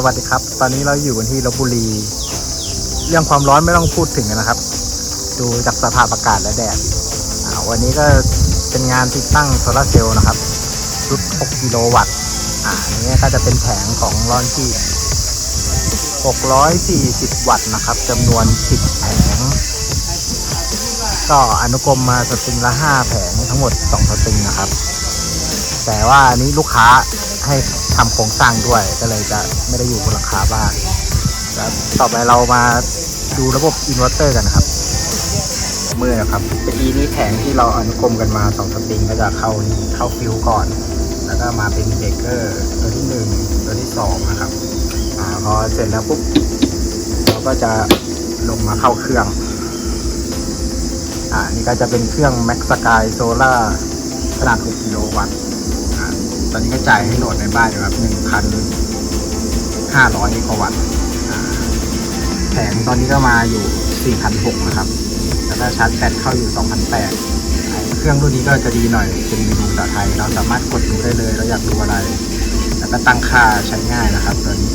สวัสดีครับ ตอนนี้เราอยู่กันที่ลบบุรี เรื่องความร้อนไม่ต้องพูดถึงนะครับ ดูจากสภาพอากาศและแดดวันนี้ก็เป็นงานติดตั้งโซลาเซลล์นะครับชุด 6 กิโลวัตต์อ่าอันนี้ก็จะเป็นแผงของร้อนที่ 640 วัตต์นะครับจำนวน 10 แผง ก็อนุกรมมาสตริงละ 5 แผงทั้งหมด 2 สตริงนะครับ แต่ว่าอันนี้ลูกค้า ให้ทำโครงสร้างด้วย ก็เลยจะไม่ได้อยู่บนหลังคาบ้านแล้วต่อไปเรามาดูระบบอินเวอร์เตอร์กันนะครับ เมื่อครับเมื่อกี้นี้แผงที่เราอนุกรมกันมาสองสปริงก็จะเข้านี่เข้าฟิวก่อน แล้วก็มาเป็นเบรกเกอร์ตัวที่หนึ่งตัวที่สองนะครับอ่าพอเสร็จแล้วปุ๊บเราก็จะลงมาเข้าเครื่องอ่านี่ก็จะเป็นเครื่อง Max Sky Solar ขนาด 6 กิโลวัตต์ ตอนนี้ก็จ่ายให้โหลดในบ้านอยู่ครับ1,500มิโครวัตต์แผงตอนนี้ก็มาอยู่4,600นะครับ แล้วก็ชาร์จแบตเข้าอยู่2,800เครื่องรุ่นนี้ก็จะดีหน่อยเป็นเมนูภาษาไทย เราสามารถกดดูได้เลยเราอยากดูอะไร แล้วก็ตั้งค่าใช้ง่ายนะครับตัวนี้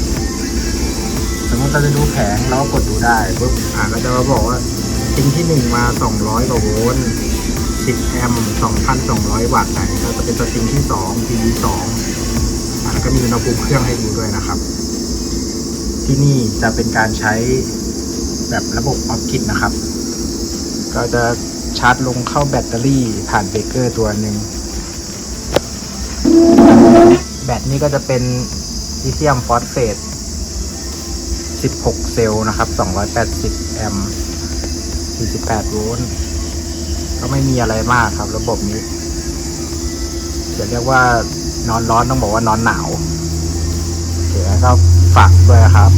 สมมติเราจะดูแผงเราก็กดดูได้ปุ๊บอ่าก็จะมาบอกว่าสปริงที่หนึ่งมา200กว่าโวลต์ 10 แอมป์ 2,200 วัตต์อันนี้ก็จะเป็นสปริงที่ 2 PV 2อแล้วก็มีอุณหภูมิเครื่องให้ดูด้วยนะครับ ที่นี่จะเป็นการใช้แบบระบบออฟกิดนะครับ ก็จะชาร์จลงเข้าแบตเตอรี่ผ่านเบรกเกอร์ตัวหนึ่ง แบตนี้ก็จะเป็นลิเธียมฟอสเฟต16 เซลล์นะครับ 280 แอมป์ 48 โวลต์ ก็ไม่มีอะไรมากครับ ระบบนี้จะเรียกว่านอนร้อนต้องบอกว่านอนหนาวโอเคแล้วก็ฝากด้วยครับ